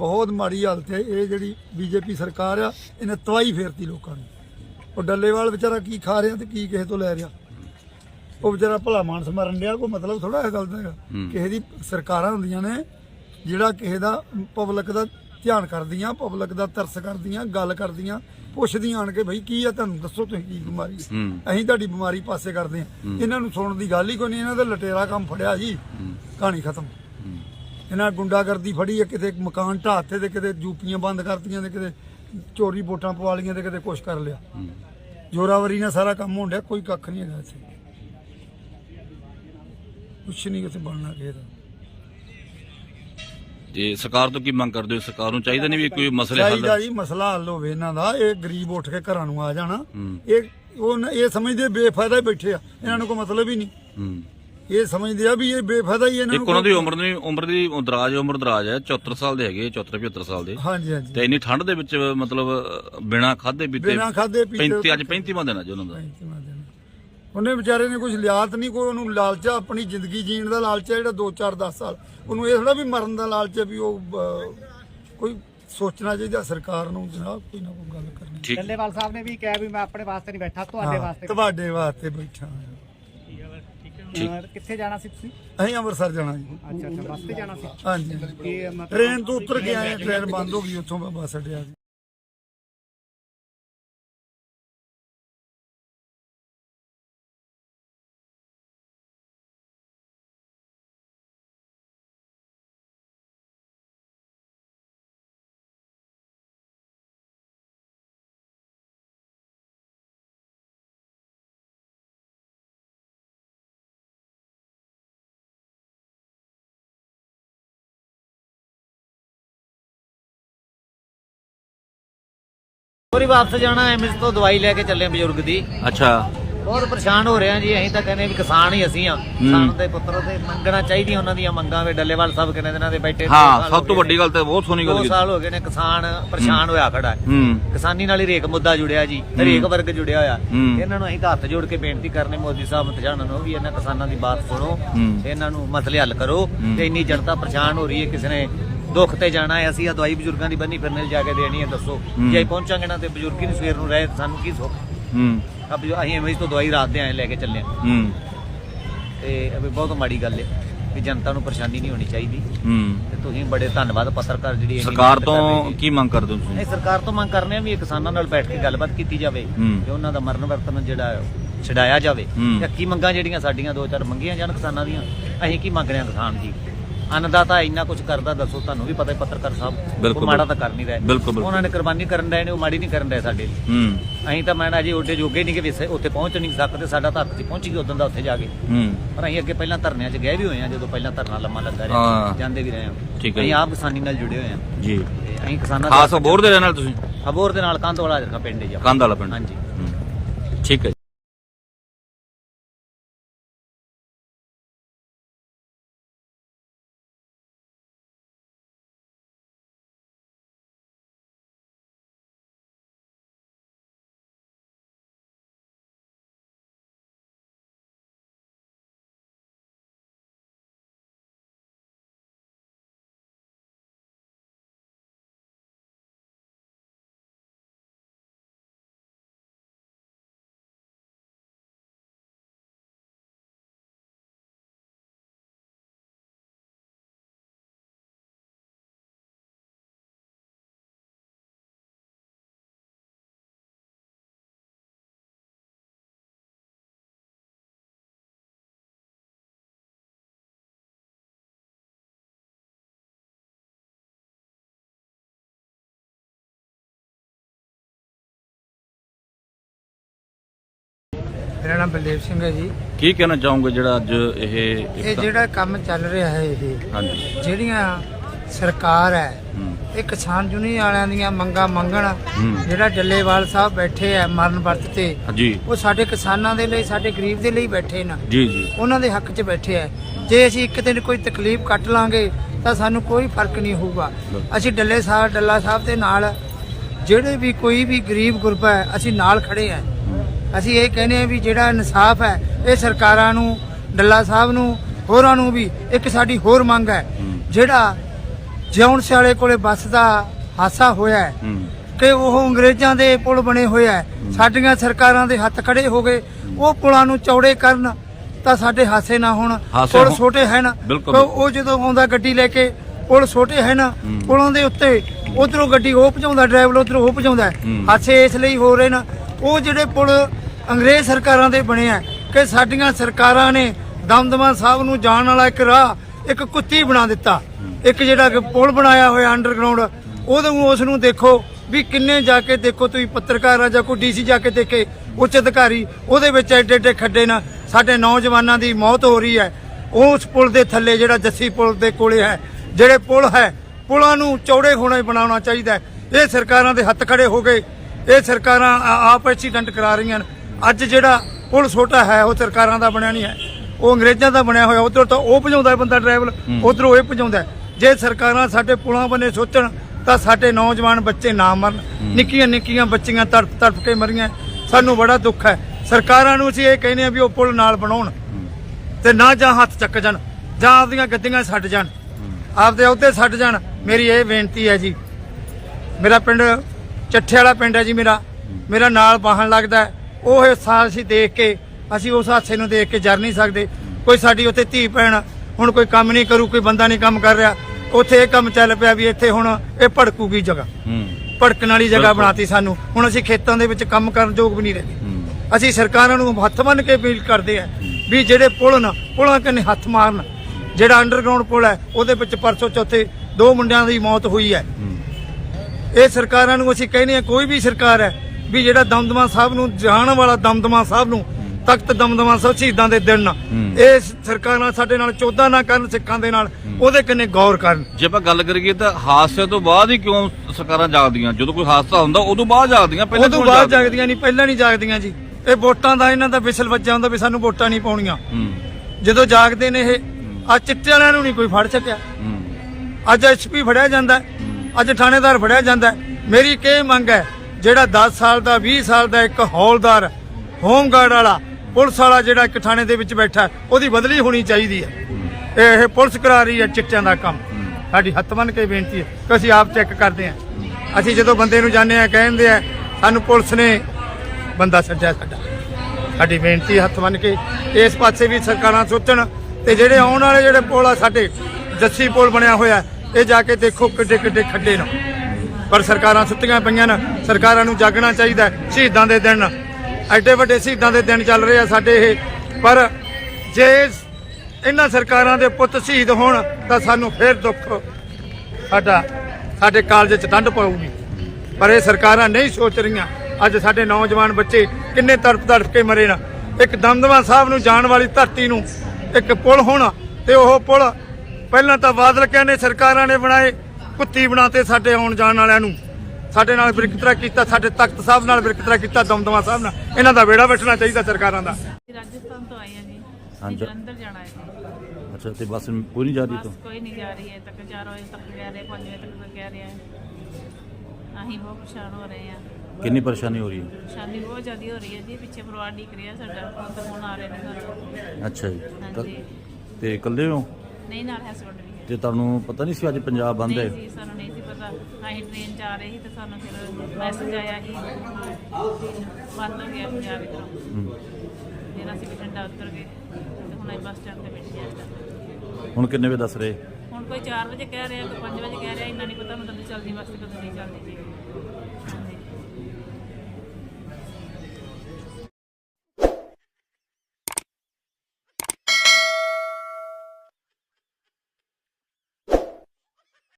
ਬਹੁਤ ਮਾੜੀ ਹਾਲਤ ਹੈ। ਇਹ ਜਿਹੜੀ ਬੀਜੇਪੀ ਸਰਕਾਰ ਆ ਇਹਨੇ ਤਵਾਈ ਫੇਰਤੀ ਲੋਕਾਂ ਨੂੰ। ਉਹ ਡੱਲੇਵਾਲ ਵਿਚਾਰਾ ਕੀ ਖਾ ਰਿਹਾ ਤੇ ਕੀ ਕਿਸੇ ਤੋਂ ਲੈ ਰਿਹਾ? ਉਹ ਵਿਚਾਰਾ ਭਲਾ ਮਾਨਸ ਮਰਨ ਡਿਆ ਕੋਈ ਮਤਲਬ ਥੋੜਾ ਇਹ ਗੱਲ ਦਾ ਹੈਗਾ। ਕਿਸੇ ਦੀ ਸਰਕਾਰਾਂ ਹੁੰਦੀਆਂ ਨੇ ਜਿਹੜਾ ਕਿਸੇ ਦਾ ਪਬਲਿਕ ਦਾ ਧਿਆਨ ਕਰਦੀਆਂ ਪਬਲਿਕ ਦਾ ਤਰਸ ਕਰਦੀਆਂ ਗੱਲ ਕਰਦੀਆਂ ਪੁੱਛਦੀਆਂ ਆਣ ਕੇ ਭਈ ਕੀ ਆ ਤੁਹਾਨੂੰ? ਦੱਸੋ ਤੁਸੀਂ ਕੀ ਬਿਮਾਰੀ। ਅਸੀਂ ਤੁਹਾਡੀ ਬਿਮਾਰੀ ਪਾਸੇ ਕਰਦੇ ਹਾਂ। ਇਹਨਾਂ ਨੂੰ ਸੁਣਨ ਦੀ ਗੱਲ ਹੀ ਕੋਈ ਨਹੀਂ ਇਹਨਾਂ ਦਾ ਲਟੇਰਾ ਕੰਮ ਫੜਿਆ ਜੀ। ਕਹਾਣੀ ਖਤਮ। ਇਹਨਾਂ ਗੁੰਡਾਗਰਦੀ ਫੜੀ ਹੈ ਕਿਤੇ ਮਕਾਨ ਢਾਤੇ ਤੇ ਕਿਤੇ ਜੂਪੀਆਂ ਬੰਦ ਕਰਤੀਆਂ ਤੇ ਕਿਤੇ ਚੋਰੀ ਵੋਟਾਂ ਪਵਾ ਲਈਆਂ ਤੇ ਕਿਤੇ ਕੁਛ ਕਰ ਲਿਆ। ਜੋਰਾਵਰੀ ਨਾਲ ਸਾਰਾ ਕੰਮ ਹੋਣ ਡਿਆ ਕੋਈ ਕੱਖ ਨਹੀਂ ਹੈਗਾ ਇੱਥੇ। ਕੁਛ ਨਹੀਂ ਕਿਤੇ ਬਣਨਾ ਕਿਸੇ ਦਾ। ਤੇ ਸਰਕਾਰ ਤੋਂ ਕੀ ਮੰਗ ਕਰਦੇ ਹੋ? ਸਰਕਾਰ ਨੂੰ ਚਾਹੀਦਾ ਨਹੀਂ ਵੀ ਕੋਈ ਮਸਲੇ ਹੱਲ ਚਾਹੀਦਾ ਜੀ ਮਸਲਾ ਹੱਲ ਹੋਵੇ ਇਹਨਾਂ ਦਾ। ਇਹ ਗਰੀਬ ਉੱਠ ਕੇ ਘਰਾਂ ਨੂੰ ਆ ਜਾਣਾ। ਇਹ ਉਹ ਇਹ ਸਮਝਦੇ ਬੇਫਾਇਦਾ ਬੈਠੇ ਆ। ਇਹਨਾਂ ਨੂੰ ਕੋਈ ਮਤਲਬ ਹੀ ਨਹੀਂ। ਹੂੰ। ਇਹ ਸਮਝਦੇ ਆ ਵੀ ਇਹ ਬੇਫਾਇਦਾ ਹੀ ਇਹਨਾਂ ਇੱਕ ਨੂੰ ਉਹਨਾਂ ਦੀ ਉਮਰ ਦੀ ਉਮਰ ਦੀ ਦਰਾਜ ਉਮਰ ਦਰਾਜ ਹੈ 74 ਸਾਲ ਦੇ ਹੈਗੇ 74 75 ਸਾਲ ਦੇ। ਹਾਂਜੀ ਹਾਂਜੀ। ਤੇ ਇੰਨੀ ਠੰਡ ਦੇ ਵਿੱਚ ਮਤਲਬ ਬਿਨਾਂ ਖਾਦੇ ਪੀਤੇ ਬਿਨਾਂ ਖਾਧੇ ਪੀਤੇ 35 ਅੱਜ 35ਵਾਂ ਦਿਨ ਹੈ ਜੀ ਉਹਨਾਂ ਦਾ। ਦਿਨ। ਉਹਨੇ ਵਿਚਾਰੇ ਨੇ ਕੁਝ ਲਿਆਤ ਨਹੀਂ ਕੋਈ ਉਹਨੂੰ ਲਾਲਚ ਆ ਆਪਣੀ ਜ਼ਿੰਦਗੀ ਜੀਣ ਦਾ ਲਾਲਚ ਆ ਜਿਹੜਾ 2 4 10 ਸਾਲ। ਉਹਨੂੰ ਇਹ ਥੋੜਾ ਵੀ ਮਰਨ ਦਾ ਲਾਲਚ ਆ ਵੀ ਉਹ ਕੋਈ ਸੋਚਣਾ ਚਾਹੀਦਾ ਸਰਕਾਰ ਨੂੰ ਜਨਾਬ ਕੋਈ ਨਾ ਕੋਈ ਗੱਲ ਕਰਨੀ ਠੀਕ। ਡੱਲੇਵਾਲ ਸਾਹਿਬ ਨੇ ਵੀ ਕਿਹਾ ਵੀ ਮੈਂ ਆਪਣੇ ਵਾਸਤੇ ਨਹੀਂ ਬੈਠਾ ਤੁਹਾਡੇ ਵਾਸਤੇ ਤੁਹਾਡੇ ਵਾਸਤੇ ਬੈਠਾ ਅਹ ਕਿੱਥੇ ਜਾਣਾ ਸੀ ਤੁਸੀਂ? ਅਸੀਂ ਅੰਮ੍ਰਿਤਸਰ ਜਾਣਾ ਜੀ। ਅੱਛਾ ਅੱਛਾ ਬੱਸ ਤੇ ਜਾਣਾ ਸੀ। ਹਾਂਜੀ ਮਤਲਬ ਟ੍ਰੇਨ ਤੋਂ ਉਤਰ ਕੇ ਆਏ ਟ੍ਰੇਨ ਬੰਦ ਹੋ ਗਈ ਉੱਥੋਂ ਮੈਂ ਬੱਸ ਅੱਡਿਆ ਹੋਰੀ ਵਾਪਸ ਜਾਣਾ ਐਮਐਸ ਤੋਂ ਦਵਾਈ ਲੈ ਕੇ ਚੱਲੇ ਆਂ ਬਜ਼ੁਰਗ ਦੀ। ਅੱਛਾ। ਬਹੁਤ ਪਰੇਸ਼ਾਨ ਹੋ ਰਹੇ ਆ ਜੀ ਅਸੀਂ ਤਾਂ ਕਹਿੰਦੇ ਵੀ ਕਿਸਾਨ ਹੀ ਅਸੀਂ ਆ ਕਿਸਾਨ ਦੇ ਪੁੱਤਰ ਤੇ ਮੰਗਣਾ ਚਾਹੀਦੀਆਂ ਉਹਨਾਂ ਦੀਆਂ ਮੰਗਾਂ ਵੀ ਡੱਲੇਵਾਲ ਸਾਹਿਬ ਕਿੰਨੇ ਦਿਨਾਂ ਦੇ ਬੈਠੇ ਹਾਂ ਸਭ ਤੋਂ ਵੱਡੀ ਗੱਲ ਤੇ ਬਹੁਤ ਸੋਹਣੀ ਗੱਲ ਦੋ ਕੀਤੀ। ਸਾਲ ਹੋ ਗਏ ਨੇ ਕਿਸਾਨ ਪਰੇਸ਼ਾਨ ਹੋਇਆ ਖੜਾ ਹੈ। ਕਿਸਾਨੀ ਨਾਲ ਹੀ ਰੇਕ ਮੁੱਦਾ ਜੁੜਿਆ ਜੀ ਹਰੇਕ ਵਰਗ ਜੁੜਿਆ ਹੋਇਆ। ਇਹਨਾਂ ਨੂੰ ਅਸੀਂ ਹੱਥ ਜੋੜ ਕੇ ਬੇਨਤੀ ਕਰਨੇ ਮੋਦੀ ਸਾਹਿਬ ਮਤਜਾਨਾਂ ਨੂੰ ਵੀ ਇਹਨਾਂ ਕਿਸਾਨਾਂ ਦੀ ਬਾਤ ਸੁਣੋ ਇਹਨਾਂ ਨੂੰ ਮਸਲੇ ਹੱਲ ਕਰੋ ਤੇ ਇੰਨੀ ਜਨਤਾ ਪਰੇਸ਼ਾਨ ਹੋ ਰਹੀ ਹੈ ਕਿਸੇ ਨੇ ਦੁੱਖ ਤੇ ਜਾਣਾ ਹੈ ਅਸੀਂ ਆ ਦਵਾਈ ਬਜ਼ੁਰਗਾਂ ਦੀ ਬੰਨੀ ਫਿਰਨੇ ਜਾ ਕੇ ਦੇਣੀ ਹੈ ਦੱਸੋ। ਜੇ ਅਸੀਂ ਪਹੁੰਚਾਂਗੇ ਨਾ ਤੇ ਬਜ਼ੁਰਗ ਹੀ ਨਹੀਂ ਸਵੇਰ ਨੂੰ ਰਹੇ ਤਾਂ ਸਾਨੂੰ ਕੀ ਸੁੱਖ? ਹੂੰ। ਅਬ ਜੋ ਅਸੀਂ ਐਵੇਂ ਤੋਂ ਦਵਾਈ ਰਾਤ ਦੇ ਆਏ ਲੈ ਕੇ ਚੱਲੇ ਹਾਂ। ਹੂੰ। ਤੇ ਵੀ ਬਹੁਤ ਮਾੜੀ ਗੱਲ ਹੈ ਕਿ ਜਨਤਾ ਨੂੰ ਪਰੇਸ਼ਾਨੀ ਨਹੀਂ ਹੋਣੀ ਚਾਹੀਦੀ। ਹੂੰ। ਤੇ ਤੁਸੀਂ ਬੜੇ ਧੰਨਵਾਦ ਪੱਤਰਕਾਰ ਜਿਹੜੀ ਇੰਨੀ ਸਰਕਾਰ ਮਿਹਨਤ ਕਰ ਰਹੇ ਤੋਂ ਜੀ। ਕੀ ਮੰਗ ਕਰਦੇ ਹੋ ਤੁਸੀਂ? ਨਹੀਂ ਸਰਕਾਰ ਤੋਂ ਮੰਗ ਕਰਨੇ ਆ ਵੀ ਇਹ ਕਿਸਾਨਾਂ ਨਾਲ ਬੈਠ ਕੇ ਗੱਲਬਾਤ ਕੀਤੀ ਜਾਵੇ ਹੂੰ। ਕਿ ਉਹਨਾਂ ਦਾ ਮਰਨ ਵਰਤਨ ਜਿਹੜਾ ਹੈ ਉਹ ਛਡਾਇਆ ਜਾਵੇ। ਹੂੰ। ਜਾਂ ਕੀ ਮੰਗਾਂ ਜਿਹੜੀਆਂ ਸਾਡੀਆਂ ਦੋ ਚਾਰ ਮੰਗੀਆਂ ਜਾਣ ਕਿਸਾਨਾਂ ਦੀਆਂ? ਅਸੀਂ ਕੀ ਮੰਗ ਰਹੇ ਹਾਂ ਕਿਸਾਨ ਜੀ? ਅੰਨਦਾਤਾ ਇੰਨਾ ਕੁਝ ਕਰਦਾ ਦੱਸੋ ਤੁਹਾਨੂੰ ਵੀ ਪਤਾ ਹੈ ਪੱਤਰਕਾਰ ਸਾਹਿਬ ਉਹ ਮਾੜਾ ਤਾਂ ਕਰ ਨਹੀਂ ਰਹੇ। ਉਹਨਾਂ ਨੇ ਕੁਰਬਾਨੀ ਕਰਨ ਰਹੇ ਨੇ ਉਹ ਮਾੜੀ ਨਹੀਂ ਕਰਨ ਰਹੇ ਸਾਡੇ ਲਈ ਹੂੰ ਅਸੀਂ ਤਾਂ ਮੈਂ ਨਾ ਜੀ ਉੱਡੇ ਜੋਗੇ ਨਹੀਂ ਕਿ ਉੱਥੇ ਪਹੁੰਚ ਨਹੀਂ ਸਕਦੇ ਸਾਡਾ ਤਾਂ ਹੱਥ 'ਚ ਪਹੁੰਚ ਗਈ ਉਦੋਂ ਦਾ ਉੱਥੇ ਜਾ ਕੇ ਹੂੰ ਪਰ ਅਸੀਂ ਅੱਗੇ ਪਹਿਲਾਂ ਧਰਨਿਆਂ 'ਚ ਗਏ ਵੀ ਹੋਏ ਆ ਜਦੋਂ ਪਹਿਲਾਂ ਧਰਨਾ ਲੰਮਾ ਲੱਗਾ। ਰਿਹਾ ਜਾਂਦੇ ਵੀ ਰਹੇ ਆ ਠੀਕ ਹੈ ਅਸੀਂ। ਆਪ ਕਿਸਾਨੀ ਨਾਲ ਜੁੜੇ ਹੋਏ ਆ ਜੀ ਅਸੀਂ ਕਿਸਾਨਾਂ ਖਾਸ ਅਬੋਰ ਦੇ ਨਾਲ ਤੁਸੀਂ ਅਬੋਰ ਦੇ ਨਾਲ ਕੰਧ ਵਾਲਾ ਪਿੰਡ ਜੀ। ਕੰਧ ਵਾਲਾ ਪਿੰਡ ਹਾਂਜੀ। ਠੀਕ ਹੈ ਮੇਰਾ ਨਾਮ ਬਲਦੇਵ ਸਿੰਘ ਹੈ ਜੀ। ਕੀ ਕਹਿਣਾ ਚਾਹੋਗੇ ਜਿਹੜਾ ਅੱਜ ਇਹ ਇਹ ਜਿਹੜਾ ਕੰਮ ਚੱਲ ਰਿਹਾ ਹੈ ਇਹ ਹਾਂਜੀ। ਜਿਹੜੀਆਂ ਸਰਕਾਰ ਹੈ ਹੂੰ। ਇਹ ਕਿਸਾਨ ਯੂਨੀਅਨ ਵਾਲਿਆਂ ਦੀਆਂ ਮੰਗਾਂ ਮੰਗਣ ਹੂੰ। ਜਿਹੜਾ ਡੱਲੇਵਾਲ ਸਾਹਿਬ ਬੈਠੇ ਆ ਮਰਨ ਵਰਤ ਤੇ ਜੀ। ਉਹ ਸਾਡੇ ਕਿਸਾਨਾਂ ਦੇ ਲਈ ਸਾਡੇ ਗਰੀਬ ਦੇ ਲਈ ਬੈਠੇ ਨੇ। ਜੀ ਜੀ। ਉਹਨਾਂ ਦੇ ਹੱਕ 'ਚ ਬੈਠੇ ਆ ਜੇ ਅਸੀਂ ਇੱਕ ਦਿਨ ਕੋਈ ਤਕਲੀਫ ਕੱਟ ਲਾਂਗੇ ਤਾਂ ਸਾਨੂੰ ਕੋਈ ਫ਼ਰਕ ਨਹੀਂ ਹੋਊਗਾ। ਅਸੀਂ ਡੱਲੇ ਸਾਹਿਬ ਡੱਲਾ ਸਾਹਿਬ ਦੇ ਨਾਲ ਜਿਹੜੇ ਵੀ ਕੋਈ ਵੀ ਗਰੀਬ ਗੁਰਬਾ ਹੈ ਅਸੀਂ ਨਾਲ ਖੜੇ ਆ ਅਸੀਂ ਇਹ ਕਹਿੰਦੇ ਆ ਵੀ ਜਿਹੜਾ ਇਨਸਾਫ ਹੈ ਇਹ ਸਰਕਾਰਾਂ ਨੂੰ ਡੱਲਾ ਸਾਹਿਬ ਨੂੰ ਹੋਰਾਂ ਨੂੰ ਵੀ ਇੱਕ ਸਾਡੀ ਹੋਰ ਮੰਗ ਹੈ। ਜਿਹੜਾ ਜਿਉਣ ਸਿਆਲੇ ਕੋਲੇ ਬੱਸ ਦਾ ਹਾਸਾ ਹੋਇਆ ਹੈ ਹੂੰ। ਕਿ ਉਹ ਅੰਗਰੇਜ਼ਾਂ ਦੇ ਪੁਲ ਬਣੇ ਹੋਏ ਆ ਸਾਡੀਆਂ ਸਰਕਾਰਾਂ ਦੇ ਹੱਥ ਖੜੇ ਹੋ ਗਏ ਉਹ ਪੁਲਾਂ ਨੂੰ ਚੌੜੇ ਕਰਨ ਤਾਂ ਸਾਡੇ ਹਾਸੇ ਨਾ ਹੋਣ ਪੁਲ ਹੋ- ਛੋਟੇ ਹੈ ਨਾ ਬਿਲਕੁਲ। ਤਾਂ ਉਹ ਜਦੋਂ ਆਉਂਦਾ ਗੱਡੀ ਲੈ ਕੇ ਪੁਲ ਛੋਟੇ ਹੈ। ਨਾ ਪੁਲਾਂ ਦੇ ਉੱਤੇ ਉਧਰੋਂ ਗੱਡੀ ਉਹ ਭਜਾਉਂਦਾ ਡਰਾਈਵਰ ਉਧਰੋਂ ਉਹ ਭਜਾਉਂਦਾ ਹੂੰ। ਹਾਸੇ ਇਸ ਲਈ ਹੋ ਰਹੇ ਨਾ ਉਹ ਜਿਹੜੇ ਪੁਲ ਅੰਗਰੇਜ਼ ਸਰਕਾਰਾਂ ਦੇ ਬਣੇ ਆ ਕਿ ਸਾਡੀਆਂ ਸਰਕਾਰਾਂ ਨੇ ਦਮਦਮਾ ਸਾਹਿਬ ਨੂੰ ਜਾਣ ਵਾਲਾ ਇੱਕ ਰਾਹ, ਇੱਕ ਕੁੱਤੀ ਬਣਾ ਦਿੱਤਾ। ਇੱਕ ਜਿਹੜਾ ਕਿ ਪੁਲ ਬਣਾਇਆ ਹੋਇਆ ਅੰਡਰਗਰਾਉਂਡ ਉਦੋਂ ਉਸ ਨੂੰ ਦੇਖੋ ਵੀ ਕਿੰਨੇ ਜਾ ਕੇ ਦੇਖੋ ਤੁਸੀਂ ਪੱਤਰਕਾਰ ਆ ਜਾਂ ਕੋਈ ਡੀਸੀ ਜਾ ਕੇ ਦੇਖੇ, ਉੱਚ ਅਧਿਕਾਰੀ, ਉਹਦੇ ਵਿੱਚ ਐਡੇ ਐਡੇ ਖੱਡੇ ਨਾ, ਸਾਡੇ ਨੌਜਵਾਨਾਂ ਦੀ ਮੌਤ ਹੋ ਰਹੀ ਹੈ। ਉਸ ਪੁਲ ਦੇ ਥੱਲੇ ਜਿਹੜਾ ਜੱਸੀ ਪੁਲ ਦੇ ਕੋਲੇ ਹੈ, ਜਿਹੜੇ ਪੁਲ ਹੈ, ਪੁਲਾਂ ਨੂੰ ਚੌੜੇ ਹੋਣੇ ਬਣਾਉਣਾ ਚਾਹੀਦਾ ਇਹ ਸਰਕਾਰਾਂ ਦੇ ਹੱਥ ਖੜੇ ਹੋ ਗਏ। ਇਹ ਸਰਕਾਰਾਂ ਆਪ ਐਕਸੀਡੈਂਟ ਕਰਾ ਰਹੀਆਂ ਨੇ। ਅੱਜ ਜਿਹੜਾ ਪੁਲ ਛੋਟਾ ਹੈ ਉਹ ਸਰਕਾਰਾਂ ਦਾ ਬਣਿਆ ਨਹੀਂ ਹੈ। ਉਹ ਅੰਗਰੇਜ਼ਾਂ ਦਾ ਬਣਿਆ ਹੋਇਆ ਉਧਰੋਂ ਤਾਂ ਉਹ ਭਜਾਉਂਦਾ ਬੰਦਾ ਡਰਾਈਵਰ ਉਧਰੋਂ ਇਹ ਭਜਾਉਂਦਾ। ਜੇ ਸਰਕਾਰਾਂ ਸਾਡੇ ਪੁਲਾਂ ਬੰਨੇ ਸੋਚਣ ਤਾਂ ਸਾਡੇ ਨੌਜਵਾਨ ਬੱਚੇ ਨਾ ਮਰਨ। ਨਿੱਕੀਆਂ ਨਿੱਕੀਆਂ ਬੱਚੀਆਂ ਤੜਪ ਤੜਪ ਕੇ ਮਰੀਆਂ। ਸਾਨੂੰ ਬੜਾ ਦੁੱਖ ਹੈ। ਸਰਕਾਰਾਂ ਨੂੰ ਅਸੀਂ ਇਹ ਕਹਿੰਦੇ ਆ ਵੀ ਉਹ ਪੁਲ ਨਾਲ ਬਣਾਉਣ। ਤੇ ਨਾ ਜਾਂ ਹੱਥ ਚੱਕ ਜਾਣ ਜਾਂ ਆਪਦੀਆਂ ਗੱਡੀਆਂ ਛੱਡ ਜਾਣ। ਆਪਦੇ ਅਹੁਦੇ ਛੱਡ ਜਾਣ। ਮੇਰੀ ਇਹ ਬੇਨਤੀ ਹੈ ਜੀ। ਮੇਰਾ ਪਿੰਡ ਚੱਠੇ ਵਾਲਾ ਪਿੰਡ ਹੈ ਜੀ ਮੇਰਾ। ਮੇਰਾ ਨਾਲ ਵਾਹਣ ਲੱਗਦਾ ਹੈ। ਉਹ ਹਿੱਸਾ ਅਸੀਂ ਦੇਖ ਕੇ ਅਸੀਂ ਉਸ ਹਾਸੇ ਨੂੰ ਦੇਖ ਕੇ ਜਰ ਨਹੀਂ ਸਕਦੇ। ਕੋਈ ਸਾਡੀ ਉੱਥੇ ਧੀ ਭੈਣ ਹੁਣ ਕੋਈ ਕੰਮ ਨਹੀਂ ਕਰੂ ਕੋਈ ਬੰਦਾ ਨਹੀਂ ਕੰਮ ਕਰ ਰਿਹਾ ਉੱਥੇ ਇਹ ਕੰਮ ਚੱਲ ਪਿਆ ਵੀ ਇੱਥੇ ਹੁਣ ਇਹ ਭੜਕੂਗੀ ਜਗ੍ਹਾ। ਭੜਕਣ ਵਾਲੀ ਜਗ੍ਹਾ। ਬਣਾਤੀ ਸਾਨੂੰ। ਹੁਣ ਅਸੀਂ ਖੇਤਾਂ ਦੇ ਵਿੱਚ ਕੰਮ ਕਰਨ ਯੋਗ ਵੀ ਨਹੀਂ ਰਹੇ। ਅਸੀਂ ਸਰਕਾਰਾਂ ਨੂੰ ਹੱਥ ਬੰਨ ਕੇ ਅਪੀਲ ਕਰਦੇ ਆ ਵੀ ਜਿਹੜੇ ਪੁਲ ਨਾ ਪੁਲਾਂ ਕੰਨੇ ਹੱਥ ਮਾਰਨ ਜਿਹੜਾ ਅੰਡਰਗਰਾਉਂਡ ਪੁਲ ਹੈ ਉਹਦੇ ਵਿੱਚ ਪਰਸੋਂ ਚੌਥੇ ਦੋ ਮੁੰਡਿਆਂ ਦੀ ਮੌਤ ਹੋਈ ਹੈ। ਹੂੰ। ਇਹ ਸਰਕਾਰਾਂ ਨੂੰ ਅਸੀਂ ਕਹਿੰਦੇ ਆ ਕੋਈ ਵੀ ਸਰਕਾਰ ਹੈ ਵੀ ਜਿਹੜਾ ਦਮਦਮਾ ਸਾਹਿਬ ਨੂੰ ਜਾਣ ਵਾਲਾ ਦਮਦਮਾ ਸਾਹਿਬ ਨੂੰ ਤਖਤ ਦਮਦਮਾ ਸਾਹਿਬ ਸ਼ਹੀਦਾਂ ਦੇ ਦਿਨ। ਇਹ ਸਰਕਾਰਾਂ ਸਾਡੇ ਨਾਲ ਚੋਦਾ ਨਾ ਕਰਨ ਸਿੱਖਾਂ ਦੇ ਨਾਲ ਉਹਦੇ ਕੰਨੇ ਗੌਰ ਕਰਨ। ਜੇ ਆਪਾਂ ਗੱਲ ਕਰੀਏ ਤਾਂ ਹਾਦਸੇ ਤੋਂ ਬਾਅਦ ਹੀ ਕਿਉਂ ਸਰਕਾਰਾਂ ਜਾਗਦੀਆਂ? ਜਦੋਂ ਕੋਈ ਹਾਦਸਾ ਹੁੰਦਾ ਉਦੋਂ ਬਾਅਦ ਜਾਗਦੀਆਂ ਪਹਿਲਾਂ ਉਦੋਂ ਬਾਅਦ ਜਾਗਦੀਆਂ? ਨਹੀਂ ਪਹਿਲਾਂ ਨਹੀਂ ਜਾਗਦੀਆਂ ਜੀ। ਇਹ ਵੋਟਾਂ ਦਾ ਇਹਨਾਂ ਦਾ ਵਿਸਲ ਵੱਜਾ ਹੁੰਦਾ ਵੀ ਸਾਨੂੰ ਵੋਟਾਂ ਨਹੀਂ ਪਾਉਣੀਆਂ। ਜਦੋਂ ਜਾਗਦੇ ਨੇ ਇਹ ਆ ਚਿੱਟੇ ਵਾਲਿਆਂ ਨੂੰ ਨਹੀਂ ਕੋਈ ਫੜ ਸਕਿਆ। ਅੱਜ ਐਸਪੀ ਫੜਿਆ ਜਾਂਦਾ ਅੱਜ ਥਾਣੇਦਾਰ ਫੜਿਆ ਜਾਂਦਾ। ਮੇਰੀ ਕੀ ਮੰਗ ਹੈ ਜਿਹੜਾ 10 ਸਾਲ ਦਾ 20 ਸਾਲ ਦਾ ਇੱਕ ਹੌਲਦਾਰ, ਹੋਮਗਾਰਡ ਵਾਲਾ, ਪੁਲਿਸ ਵਾਲਾ ਜਿਹੜਾ ਇੱਕ ਥਾਣੇ ਦੇ ਵਿੱਚ ਬੈਠਾ, ਉਹਦੀ ਬਦਲੀ ਹੋਣੀ ਚਾਹੀਦੀ ਹੈ। ਇਹ ਪੁਲਿਸ ਕਰਾ ਰਹੀ ਹੈ ਚਿੱਟਿਆਂ ਦਾ ਕੰਮ। ਸਾਡੀ ਹੱਥ ਬੰਨ ਕੇ ਬੇਨਤੀ ਹੈ ਕਿ ਅਸੀਂ ਆਪ ਚੈੱਕ ਕਰਦੇ ਹਾਂ। ਅਸੀਂ ਜਦੋਂ ਬੰਦੇ ਨੂੰ ਜਾਂਦੇ ਆ ਕਹਿੰਦੇ ਆ ਸਾਨੂੰ ਪੁਲਿਸ ਨੇ ਬੰਦਾ ਸੱਜਿਆ ਸਾਡਾ। ਸਾਡੀ ਬੇਨਤੀ ਹੱਥ ਬੰਨ ਕੇ। ਇਸ ਪਾਸੇ ਵੀ ਸਰਕਾਰਾਂ ਸੋਚਣ ਤੇ ਜਿਹੜੇ ਆਉਣ ਵਾਲੇ ਜਿਹੜੇ ਪੁਲ ਆ ਸਾਡੇ, ਜੱਸੀ ਪੁਲ ਬਣਿਆ ਹੋਇਆ, ਇਹ ਜਾ ਕੇ ਦੇਖੋ ਕਿੱਡੇ ਕਿੱਡੇ ਖੱਡੇ ਨੇ। ਪਰ ਸਰਕਾਰਾਂ ਸੁੱਤੀਆਂ ਪਈਆਂ ਨੇ। ਸਰਕਾਰਾਂ ਨੂੰ ਜਾਗਣਾ ਚਾਹੀਦਾ ਸ਼ਹੀਦਾਂ ਦੇ ਦਿਨ। ਐਡੇ ਵੱਡੇ ਸ਼ਹੀਦਾਂ ਦੇ ਦਿਨ ਚੱਲ ਰਹੇ ਆ ਸਾਡੇ ਇਹ। ਪਰ ਜੇ ਇਹਨਾਂ ਸਰਕਾਰਾਂ ਦੇ ਪੁੱਤ ਸ਼ਹੀਦ ਹੋਣ, ਤਾਂ ਸਾਨੂੰ ਫੇਰ ਦੁੱਖ। ਸਾਡਾ, ਸਾਡੇ ਕਾਲਜ ਚ ਠੰਡ ਪਊਗੀ। ਪਰ ਇਹ ਸਰਕਾਰਾਂ ਨਹੀਂ ਸੋਚ ਰਹੀਆਂ। ਅੱਜ ਸਾਡੇ ਨੌਜਵਾਨ ਬੱਚੇ ਕਿੰਨੇ ਤੜਪ ਤੜਪ ਕੇ ਮਰੇ ਨਾ। ਇੱਕ ਦਮਦਮਾ ਸਾਹਿਬ ਨੂੰ ਜਾਣ ਵਾਲੀ ਧਰਤੀ ਨੂੰ ਇੱਕ ਪੁਲ ਹੋਣਾ ਤੇ ਉਹ ਪੁਲ ਪਹਿਲਾਂ ਤਾਂ ਬਾਦਲ ਕਹਿੰਦੇ ਸਰਕਾਰਾਂ ਨੇ ਬਣਾਏ ਕੁੱਤੀ ਬਣਾਤੇ ਸਾਡੇ ਆਉਣ ਜਾਣ ਵਾਲਿਆਂ ਨੂੰ। ਸਾਡੇ ਨਾਲ ਬਿਰਕਤਰਾ ਕੀਤਾ ਸਾਡੇ ਤਖਤ ਸਾਹਿਬ ਨਾਲ ਬਿਰਕਤਰਾ ਕੀਤਾ ਦਮਦਮਾ ਸਾਹਿਬ ਨਾਲ। ਇਹਨਾਂ ਦਾ ਵੇੜਾ ਬੈਠਣਾ ਚਾਹੀਦਾ ਸਰਕਾਰਾਂ ਦਾ। ਰਾਜਸਥਾਨ ਤੋਂ ਆਏ ਆ ਜੀ। ਹਾਂਜੀ। ਅਸੀਂ ਜਲੰਧਰ ਜਾਣਾ ਹੈ ਜੀ। ਅੱਛਾ ਤੇ ਬੱਸ ਕੋਈ ਨਹੀਂ ਜਾ ਰਹੀ ਬਸ ਕੋਈ ਨਹੀਂ ਜਾ ਰਹੀ ਹੈ ਤੱਕ 4 ਵਜੇ ਤੱਕ ਕਹਿ ਰਹੇ 5 ਵਜੇ ਤੱਕ ਕਹਿ ਰਹੇ। ਆ ਅਸੀਂ ਬਹੁਤ ਪਰੇਸ਼ਾਨ ਹੋ ਰਹੇ ਆ ਕਿੰਨੀ ਪਰੇਸ਼ਾਨੀ ਹੋ ਰਹੀ ਹੈ? ਸ਼ਾਨੀ ਬਹੁਤ ਜ਼ਿਆਦਾ ਹੋ ਰਹੀ ਹੈ ਜੀ ਪਿੱਛੇ ਪਰਿਵਾਰ ਡੀਕ ਰਿਹਾ ਸਾਡਾ ਹੁਣ ਤਾਂ ਹੁਣ ਆ ਰਹੇ ਨੇ ਘਰ ਅੱਛਾ ਜੀ। ਤਾਂ- ਹਾਂਜੀ। ਤੇ ਇਕੱਲੇ ਹੋ? ਨਹੀਂ ਨਾਲ ਹਸਬੰਡ ਵੀ। ਹੈ ਤੇ ਤੁਹਾਨੂੰ ਪਤਾ ਨਹੀਂ ਸੀ ਅੱਜ ਪੰਜਾਬ ਬੰਦ ਹੈ। ਨਹੀਂ ਜੀ ਸਾਨੂੰ ਨਹੀਂ ਸੀ ਪਤਾ। ਅਸੀਂ ਟ੍ਰੇਨ 'ਚ ਆ ਰਹੇ ਸੀ ਤੇ ਸਾਨੂੰ ਫਿਰ ਮੈਸੇਜ ਆਇਆ ਸੀ ਬੰਦ ਹੋ ਗਿਆ ਪੰਜਾਬ ਵਿੱਚੋਂ ਹੂੰ। ਫਿਰ ਅਸੀਂ ਬਠਿੰਡਾ ਉਤਰ ਗਏ ਤੇ ਹੁਣ ਅਸੀਂ ਬੱਸ ਸਟੈਂਡ ਤੇ ਬੈਠੇ ਹਾਂ। ਹੁਣ ਕਿੰਨੇ ਵਜੇ ਦੱਸ ਰਹੇ? ਹੁਣ ਕੋਈ 4 ਵਜੇ ਕਹਿ ਰਿਹਾ ਕੋਈ 5 ਵਜੇ ਕਹਿ ਰਿਹਾ ਇੰਨਾ ਨਹੀਂ ਪਤਾ ਮਤਲਬ ਚੱਲਦੀ ਬੱਸ ਕਦੋਂ ਨਹੀਂ ਚੱਲਦੀ ਜੀ।